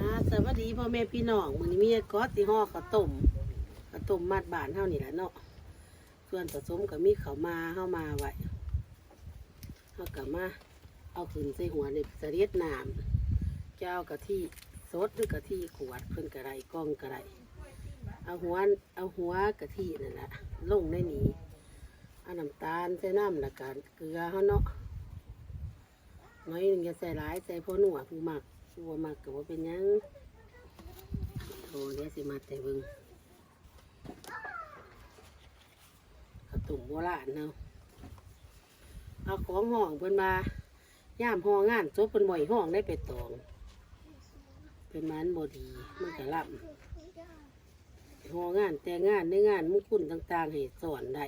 ค่ะสวัสดีพ่อแม่พี่น้องมื้อนี้มีก๊อตสิห่อข้าวต้มข้าวต้มมัดบ้านเฮานี่แหละเนาะส่วนผสมก็มีข้าวมาเฮามาไว้เฮาก็มาเอาขึ้นใส่หัวในเสรียดน้ำจะเอากะทิสดหรือกะทิขวดเพิ่นกระไรกล้องกระไรเอาหัวเอาหัวกะทินั่นแหละลงในนี้เอาน้ำตาลใส่น้ำล้วก็เกลือเฮาเนาะน้อยหนึ่งอย่าใส่หลายใส่พอหนัวผู้มัก ตัวมากกับว่าเป็นหยังโอ้เดี๋ยวสิมาแต่เบึงกระตุ่มโบราณเนาะเอาของห้องเพิ่นมาย่ามห้องงานจบเป็นบ่อยห้องได้ไปตอง เป็นมันบดีมันกระล่ำห้องงานแต่งงานในงานมุงคุณต่างๆให้สอนได้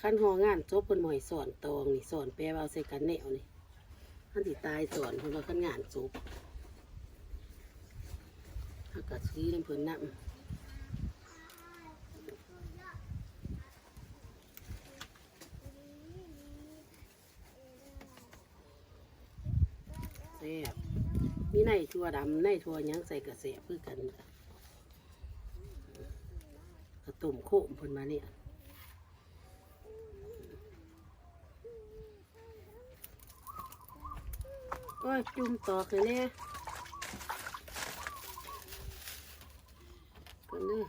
ขั้นห้องงานจบเป็นบ่อยสอนตองนี่สอนแปลว่าเอาใส่กันแนวนี่ ท่านที่ตายสอนเพิ่นว่าขันงานศพอากาศซื้อน้ำเพิ่นน้ำแซ่บมีในถั่วดำในถั่วยังใส่กระเสบคือกันกระตุ่มโคมเพิ่นมาเนี่ย ก็จุ่มตอกเลยเนี่ยกันเด้อ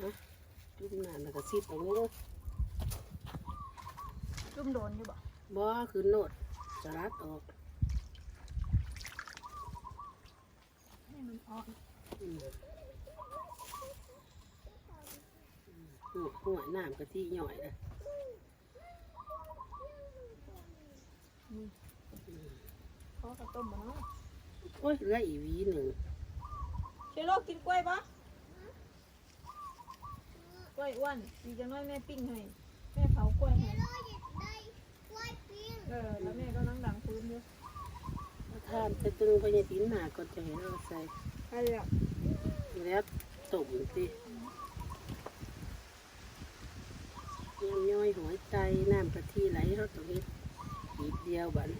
อะจุ่มน้ำแล้วก็ซิบเอาเลยเด้อจุ่มโดนอยู่บ่บ่คือโนดสลัดออกให้มันอ่อนอืมอืมหัวน้ำกะทิหน่อยนะข อกับต้มบ่เนาะโอ้ยเหลืออีกหวีหนึ่งเชโลกกินกล้วยปะกล้วยอ้วนอีกจังน้อยแม่ปิ้งให้แม่เผากล้วยให้เออแล้วแม่ก็นั่งดังพื้นอยู่ทานจะตึงพญาตินหนาก็จะให้เราใส่ใช่แล้วแล้วตุ่มสิยำย่อยหัวใจน้ำกะทิไหลเขาตรงนี้อีกเดียวบัดน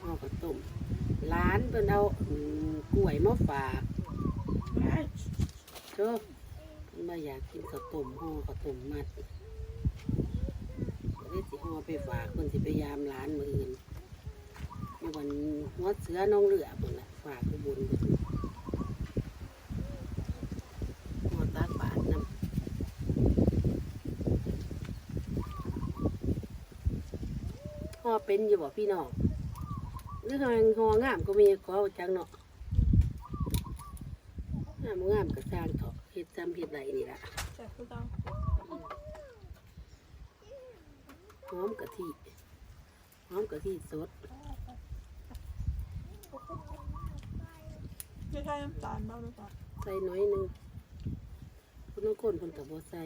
เอากระตุ่มร้านเป็นเอาอืมกล้วยมาฝากเจ้ามาอยากกินข้าวต้มห่อข้าวต้มมัดได้สิห่อไปฝากคนสิไปยามร้านมืออื่นในวันหัวเสือน้องเหลือหมดละฝากไปบุญเบิดห่อตากบาทน้ำห่อเป็นอยู่บ่พี่น้องหรือทางห่องามก็มีขอจังเนาะงามบ่งามกระจางเถาะเฮ็ดจำเฮ็ดไรนี่ละใช่คือต้องหอมกะทิหอมกะทิสดไม่ใช่น้ำตาลบ้างหรือเปล่าใส่น้อยหนึงคุณน้องคนคนกับบัใส่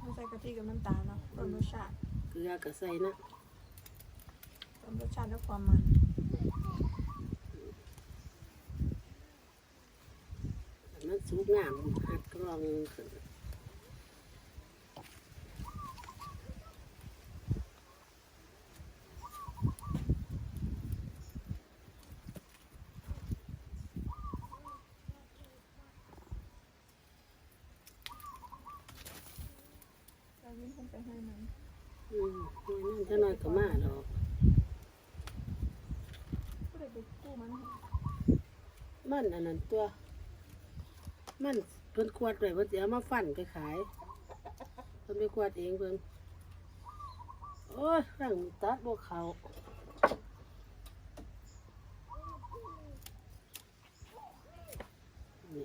ไม่ใส่กะทิกับน้ำตาลเนาะเพิ่มรสชาติเกลือก็ใส่นะเพิ่ มรสชาติและความมันให้มันสุกงามหัดกรองขึ้น เรายิ่งคงไปให้มัน อืมน้อยนั่นจะน้อยก็มาดอก ก็เลยไปกู้มันให้ มัน อันนั้นตัว มันเพิ่นขวดไว้เพิ่นสิเอามาฟันไปขายเพิ่นไปขวดเองเพิ่นโอ้ยร่างตัดบ่เขานี่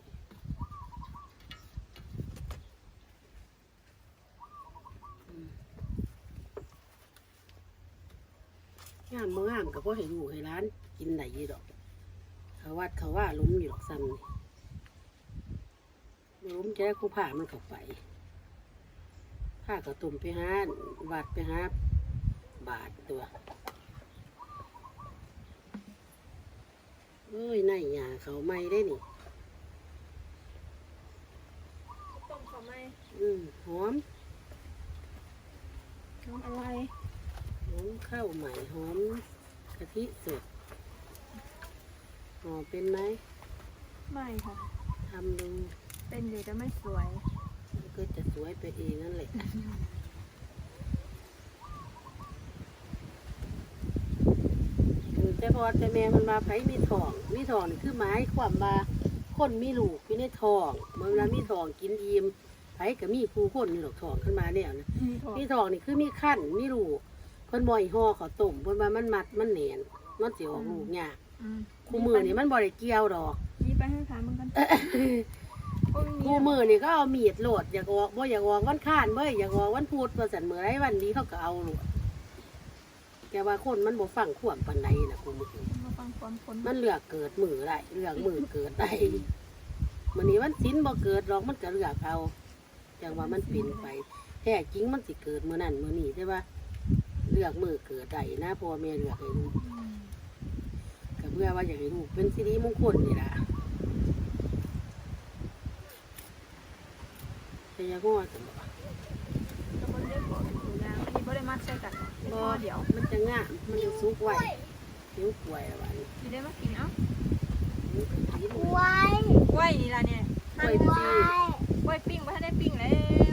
งามบ่งามก็บ่ให้ลูกให้ร้านกินได้อยี่ดอก เขาวัดเขาว่าหลุมอยู่ดอกซ้ำนี่หลุมแจ้คู่ผ้ามันเข้าไปผ้ากระตุ่มไปหาวัดไปหาบาทตัวเอ้ยนายหยาเขาไม่ได้นี่อืมหอมน้องอะไรหอมข้าวใหม่หอมกะทิสด หอมเป็นไหมไม่ค่ะ ทำดูเป็นอยู่แต่ไม่สวย มันก็จะสวยไปเองนั่นแหละคือแต่พอแต่แม่มันมาไผมีทอง มีทองนี่คือหมายความว่าคนมีลูกอยู่ในทองเมื่อเวลามีทองกินอิ่มไผก็มีผู้คนมีหลอกทองขึ้นมาเนี่ยนะมีทองมีทองนี่คือมีขั้นมีลูกเพิ่นบ่อยห่อข้าวต้มเพิ่นว่ามันมัดมันแหนนมันสิออกลูกยากอืม คู่มือนี่มันบ่ได้เกี่ยวดอกนี่ไปให้ถามมึงกันโอ้ยมีคู่มือนี่ก็เอามีดโหลดอยากออกบ่อยากออกวันข้านเบ้ยอยากออกวันพุธว่าซั่นมื้อไรวันนี้เขาก็เอาโหลดแต่ว่าคนมันบ่ฟังความปานใดน่ะคู่มือมาฟังความคนมันเลือกเกิดมือได้เลือกมือเกิดได้มื้อนี้วันศีลบ่เกิดดอกมันก็เลือกเอาจังว่ามันเป็นไปแท้จริงมันสิเกิดมื้อนั้นมื้อนี้ใช่ปะเลือกมือเกิดได้นะพ่อแม่เลือกให้ลูก อืม ก็เพื่อว่าอยากให้ลูกเป็นสิริมงคลนี่ล่ะแต่อยังว่าสมบัติก็บ่ได้บอกเป็นตัวอย่างอันนี้บ่ได้มัดใส่กันเป็นข้อเดียวมันจะง่ามมันจะสุกไว้หิวป่วยอะไรสิได้มากินเอ้าหิวกินกล้วยกล้วยนี่ล่ะเนี่ยป่วยกปีล้วยกล้วยปิ้งบ่ทันได้ปิ้งแล้ว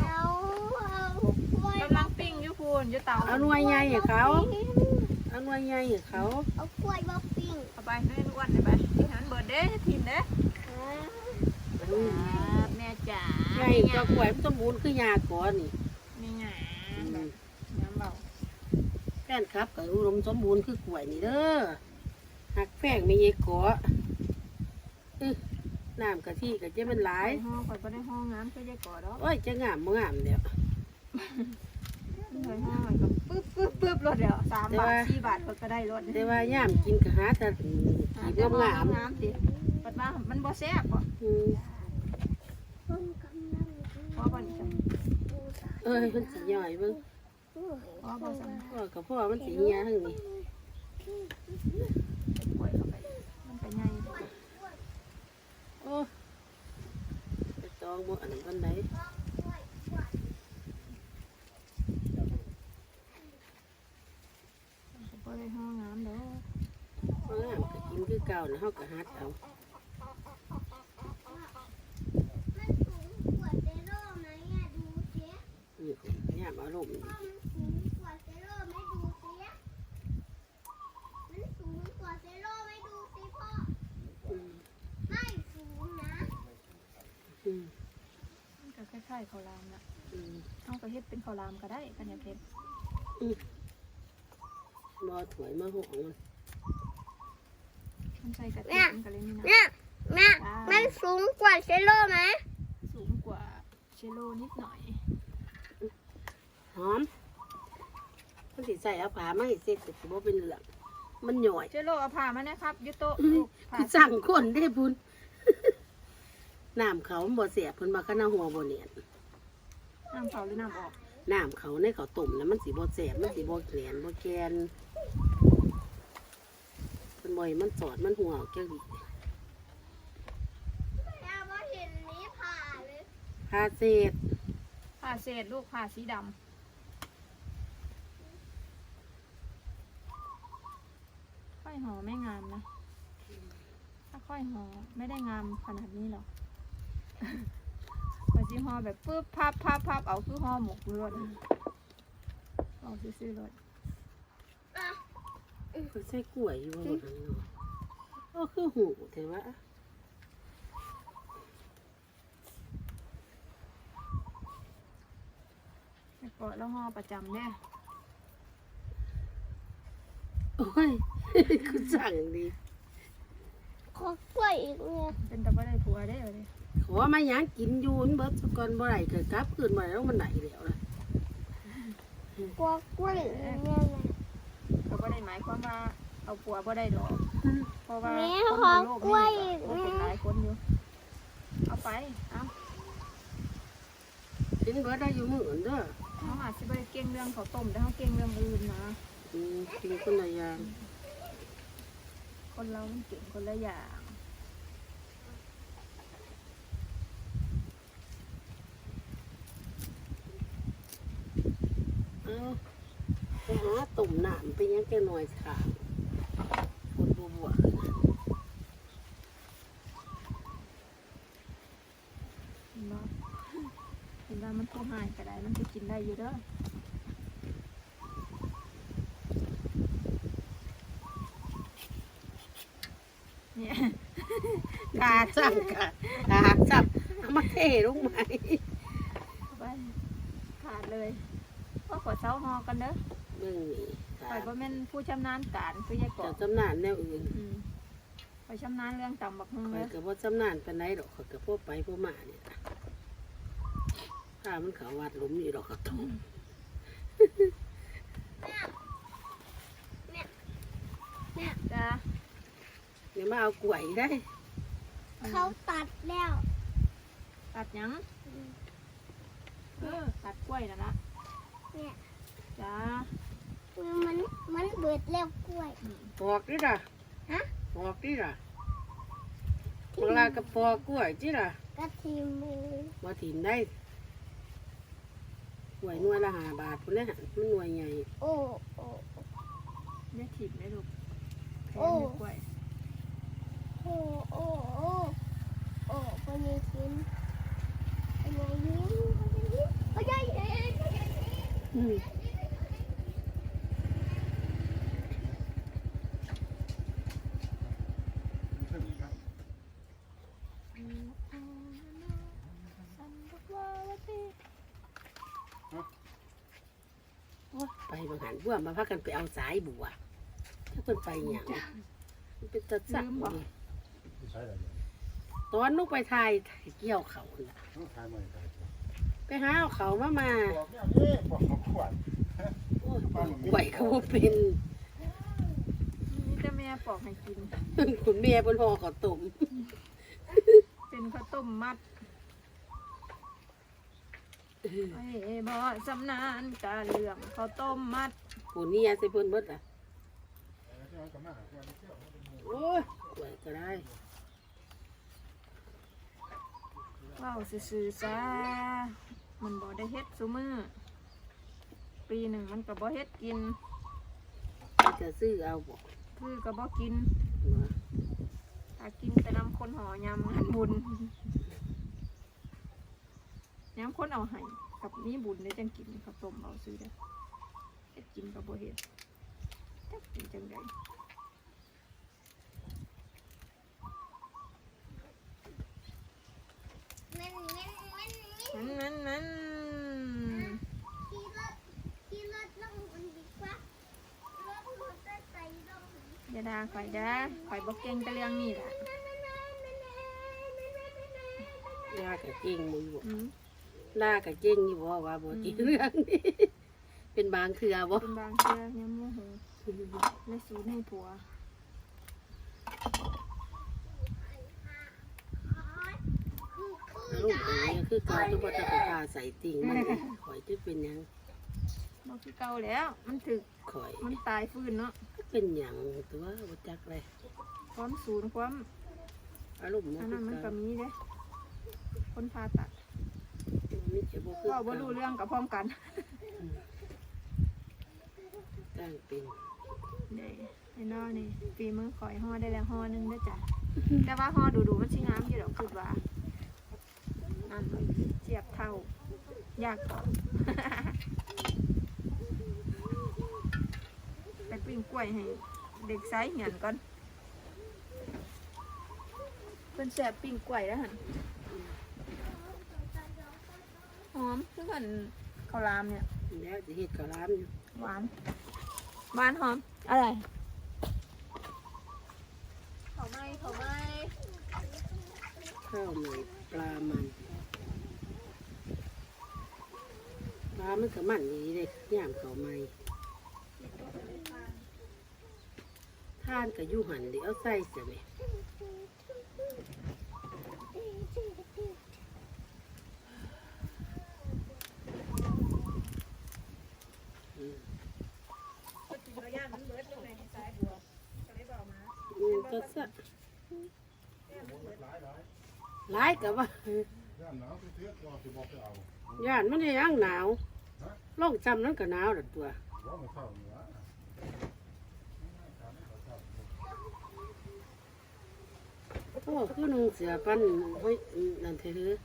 เอาเอากล้วยกำลังปิ้งอยู่พูนอยู่เตาเอาหน่วยใหญ่ให้เขา เอาหน่วยใหญ่ให้เขาเอากล้วยมาปิ้งเอาไปให้ทุกวันเลยไปที่หันเบิดเด้ทีมเด้อืมแม่จ๋าใหญ่ก็ป่วยมันสมบูรณ์คือยาก่อนนี่นี่หยาอืแบมบน้ำเบาแฟนครับก็อุดมสมบูรณ์คือกล้วยนี่เด้อหักแป้งไม่เยกเกาะอื้อน้ำกะทิก็จะมันหลาไปยห้องข่อยบ่ได้ห้องน้ำก็จะก่อดอกโอ้ยจะงามบ่งามเดี๋ยว เคยห้องข่อยก็ปึ๊บปึ๊บปึ๊บรถเดียวสามแต่บาทว่าสี่บาทก็ได้รถแต่ว่าย่ามกินก็หาแต่หาขีบแต่ห้องงามน้ำสิปัดมามันบ่แซ่บบ่ๆอืมพอบ่นี่จ้ะเอ้ยมันสิย่อยเบิ่งพอบ่สั่งพ่อกับพ่อมันสิเหี่ยทั้งนี้เป็นกล้วยเข้าไปมันไปใหญ่โอ้ไปตองบ่อันนั้นวันใด บ่ได้ห้องน้ำเด้อบ่งามก็กินคือเก่านะเฮาก็หัดเอามันสูงกว่าเซโร่ไหมอะดูสินี่ย่ามอารมณ์ดีมันสูงกว่าเซโร่ไหมดูสิมันสูงกว่าเซโร่ไหมดูสิพ่ออืมไม่สูงนะอืมมันก็คล้ายๆข้าวรามน่ะอืมเอาก็เฮ็ดเป็นข้าวรามก็ได้กันอยาก เฮ็ดบ่ถวยมาหองมันมันใส่กะทิมันก็เลยมีน้เนี่ยเนี่ยมันสูงกว่าเซโร่ไหมำสูงกว่าเชโลนิดหน่อย หอมมันสิใส่เอาผ้ามาให้เสร็จก็สิบ่เป็นเหลืองมันหน่อยเชโลเอาผ้ามานะครับอยุโตะอื้อลูกผ้าคือสั่งคนได้พุ่นน้ำเขามันบ่เสียบเพิ่นมาคณะหัวบ่เนียนน้ำเผาหรือน้ำออกน้ำเขาในเขาวต้มแล้วมันสิบ่แสบมันสิบ่แกลนบ่แกน มันบ่อยมันสอดมันหัวออกจังดีแต่ว่าเห็นนี้ผ่าเลยพาเศษผ้าเศษลูกผ้าสีดำค่อยห่อไม่งามนะ ถ้าค่อยห่อไม่ได้งามขนาดนี้หรอกพอจีห่อแบบปึ๊บพับพับพับเอาคือห่อหมกรถเอาซื้อๆรถ เพิ่นใส่กล้วยอยู่บ่หั่นเนาะก็คือหูแต่ว่าแต่ก็แล้วห่อประจำเนี่ยโอ้ยคือสั่งดีขอกล้วยอีกเนี่ยเป็นแต่ว่าได้ผัวได้เลยขอมาหยังกินอยู่มันเบิดซะก่อนบ่ได้ก็กลับคืนมาแล้วมันไหนแล้วล่ะกลัวกล้วยอีกเนี่ยนะ ก็บ่ได้หมายความว่าเอาผัวบ่ได้ดอกเพราะว่าแม่คนขอบนโลกกล้วยนี้อีกก็เป็นหลายคนอยู่ เอาไป เอากินเบิดได้อยู่มื้ออื่นเด้อเขาอาจจะไปเก่งเรื่องข้าวต้มแต่เขาเก่งเรื่องอื่นนะ อืมกินคนละอย่างคนเรามันเก่งคนละอย่าง อ อ ไปหาตุ่มน้ำไปยังแกหน่อยค่ะคนบัวบัวๆขึ้นมาเห็นบ่เห็นว่ามันโตหายก็ได้มันจะกินได้อยู่เด้อเนี่ยกาจังกะกาจับเอามาเทลงไหมไปขาดเลยพ่อขอเช้าฮอกันเด้อ เบิ่งนี่ข่ค่ะอยบ่แม่นผู้ชำนาญการคือยายกจะอบจำนานแนวอื่นอืมข่อยชำนาญเรื่องตำบักฮุงคอเด้ยอกับว่าจำนานปานไหนดอกข้อยกับพวกไปพวกมาเนี่ยจ้ะถ้ามันเขาวัดหลุมนี่ดอกกระตุ้มจ้าเดี๋ยวมาเอากล้วยได้เขาตัดแล้วตัดหยังเออตัดกล้วยนั่นละเนี่ยจ้า มันมันเบิดแล้วกล้วยอืมปอกดิล่ะฮะ ปอกดิล่ะเวลากับปอกกล้วยจิล่ะกระทีมือว่าถิ่นได้กล้วยหน่วยละห้าบาทพุ่นเลยหั่นมันหน่วยใหญ่โอ้โอ้เนี่ยถีบได้ลูกแพโอ้งเลยกล้วยโอ้โอ้โอ้โอ้คนนี้กินคนนี้ยิ้มคนนี้ยิ้มคนนี้ยิ้ม อืม โอ๊ยไป บางหันบัวมาพักกันไปเอาสายบัวถ้าคนไปอย่างมันเป็นตะสักนี่ตอนลูกไปไทยเกี่ยวเขาน่ะไปหาเอาเขามามาโอ้ยปอกไหวเขาบ่เป็นนี่แต่แม่ปอกให้กิน คุณแม่บนห่อข้าวต้มเป็นข้าวต้มมัด ไอ้บ่สำนานการเรื่องข้าวต้มมัดผู้นี้ใส่เพิ่นเบิดอะโอ้ยไหวก็ได้เว้าซื่อๆจ้ามันบ่ได้เฮ็ดซุมือปีหนึ่งมันก็บ่เฮ็ดกินจะซื้อเอาบอกคือก็บ่กินว่าถ้ากินแต่นำคนหอยำงานบุญ ยำคนเอาให้กับมีบุญได้จังกินข้าวต้มเอาซื้อเด้อเฮ็ดกินก็บ่เฮ็ดจักเป็นจังไดมันมันมันมันนั้นนั้นนั้นขี่รถขี่รถลงมันดีกว่ารถมอเตอร์ไซค์ลงอย่าด่าข่อยเด้อข่อยบ่เก่งแต่เรื่องนี้ล่ะลากับเก่งมือบอกอืม ลากับเก่งอยู่บ่ว่าบ่จริงเรื่องนี้เป็นบางเทื่อบ่เป็นบางเทื่อยามโมโหและสูนให้ผัวลูกตัวนี้คือการทุกวัฒนธรรมใส่ติ่งมันนี่ข่อยจะเป็นหยังบ่คือเก่าแล้ว มันถึกข่อยมันตายฟื้นเนาะเป็นหยังตัวบ่จักเลยความสูญความอารมณ์บ่อันคืนั้นอมันก็เกันมีเด้คนผ่าตัด นี่จะบ่คือก็บ่รู้เรื่องกับพร้อมกันตั้งเป็นเด้ไอ้น้อนี่ฝีมือข่อยห่อได้แล้วห่อหนึงเด้อจ้ะแต่ว่าห่อดูๆมันสิงามอยู่ดอกคิดว่านั่นมันเจียบเท่ายากกว่า ไปปิ้งกล้วยให้เด็กไซส์เหียนก่อนเพิ่นแซ่บปิ้งกล้วยแล้วหั่นห อมคือกันข้าวรามเนี่ยแล้วสิเฮ็ดข้าวหลามอยู่หวานหวานหอมอะไรเขาไม่เขาไม่ข้าวหน่อยปลามันปลามันก็มันดีเลยย่ามเขาใหม่ท่านก็อยู่หันเดี๋ยวเอาใส่เสียแหม อืมก็สะ หลายกับว่าย่านมันยังหนาวล่องจำนั้นก็หนาวดัตัวว่ามันเข้าเหนือโอ้คือนุ่งเสือปั้นเฮ้ยนั่นเถอะ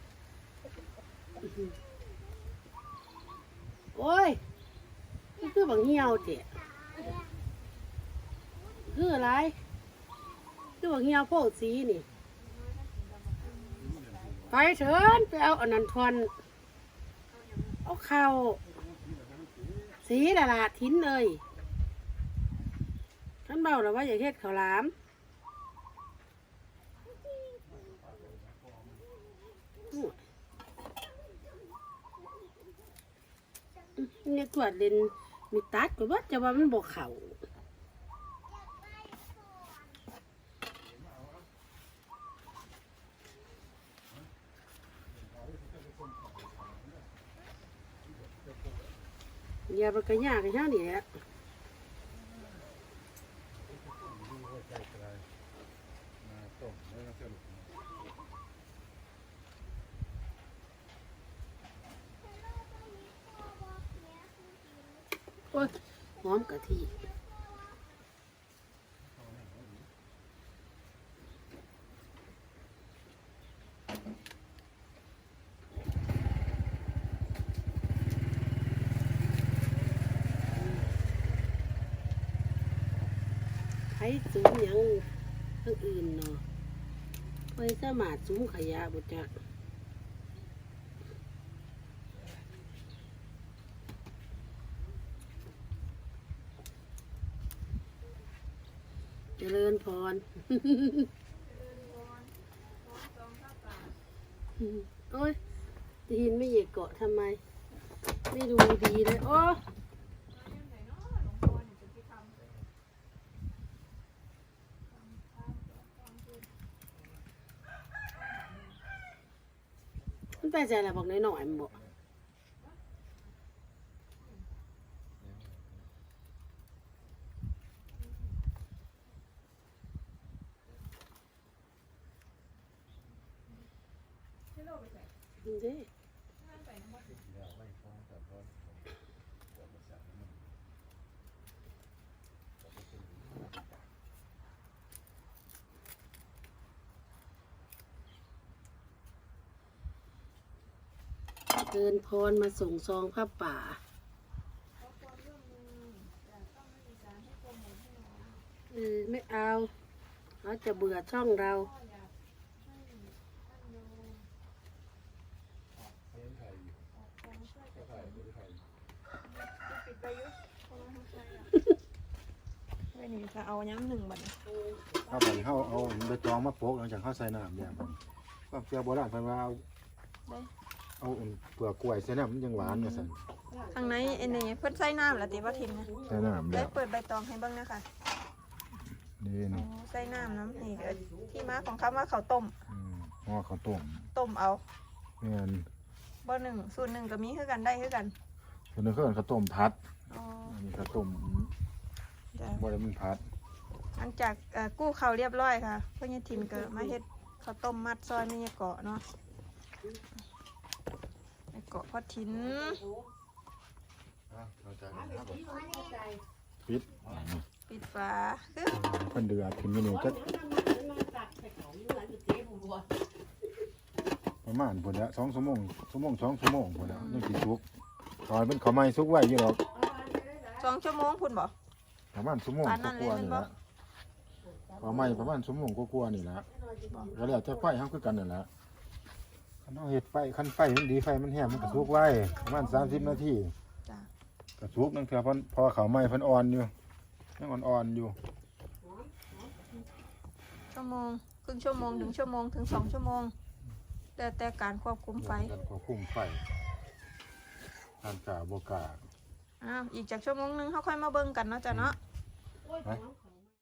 โอ้ยนี่คือบางเหี่ยวเจ๊คืออะไรคือบางเหี่ยวโพดสีนี่ ไปเถินไปเอาอันนั้นทอนเอาเข่าสีละละทิ้นเลยท่านเบาแล้วว่าอย่าเฮ็ดข้าวหลามเนี่ยตรวจเลนมีตัดก็ว่าจะว่ามันบอกเข่า ย่าไปกระยากกระช่างนี่แหละมาต้มแล้วก็สรุปโอ้ยหอมกะทิไผ สูงยังทั้งอื่นเนาะไปสมารถสูงขยะบุจักเจริญพรโอ้ยตีนไม่เหยียดเกาะทำไม ไม่ดูดีเลย โอ้มัน ไปใจละบอกน้อยๆมันบอกนี่เด้ แล้วไล่ฟ้องแต่ร้อนปวดประสาทมัน เดินพรมาส่งซองผ้าป่า เออไม่เอาเขาจะเบื่อช่องเราเลี้ยงไข่อยู่ก็ไข่หรือไข่ไว้นี่จะเอาย้ำหนึ่งบัดนี้เข้าไปเข้าเอาใบตองมาโปกหลังจากเข้าใส่น้ำอย่างมันก็เจ้าโบราณเพิ่นว่าเอา เอาเปลือกกล้วยใส่น้ำมันยังหวานเนี่ยสันทางในไอ้นี่เพิ่นใส่น้ำละติว่าทิมนะใส่น้ำได้แล้วเปิดใบตองให้เบ้างนะคะนี่อ๋อนี่ใส่น้ำน้ำนี่ก็ที่มาของคำว่าข้าวต้มอืมห่อข้าวต้มต้มเอาเงินบ่หนึ่งสูตรหนึ่งก็มีคือกันได้คือกันคนนึงเขาเอิ้นข้าวต้มพัดอ๋ออันนี้ข้าวต้มจ้ะบ่ได้มันพัดหลังจากเอ่อกู้ข้าวเรียบร้อยค่ะพ่อใหญ่ทิมก็มาเฮ็ดข้าวต้มมัดซอยไม่ใช่เกาะเนาะไอ้ เกาะพ่อทินอะเราจะครับปิดปิดฝาคือเพิ่นเดือดขึ้นไปนี่ก็ประมาณพุ่นละ2ชั่วโมงชั่วโมง2ชั่วโมงพุ่นละนี่สิสุกตอนเป็นข้าวไหม้สุกไว้อยู่ดอกสองชั่วโมงพุ่นบ่ประมาณชั่วโมงปานนั้นกว่าๆเลยนี่แม่นบ่ละข้าวไหม้ประมาณชั่วโมงกว่าๆนี่ละก็แล้วแต่ไฟเฮาคือกันนั่นแหละ คันเฮาเฮ็ดไฟคันไฟมันดีไฟมันแห้งมันก็สุกไว้ประมาณ30นาทีจ้ะก็สุกนั่นคือเพิ่นพอข้าวไหม้เพิ่นอ่อนอยู่ยังอ่อนๆอยู่ชั่วโมงครึ่งชั่วโมงถึงชั่วโมงถึงสองชั่วโมง แต่แต่การควบคุมไฟกันก็คุมไฟทานกาบ่กล้าอ้าวอีกจากชั่วโมงหนึงเขาค่อยมาเบิ่งกันเนาะจ้ะเนาะ ฮะ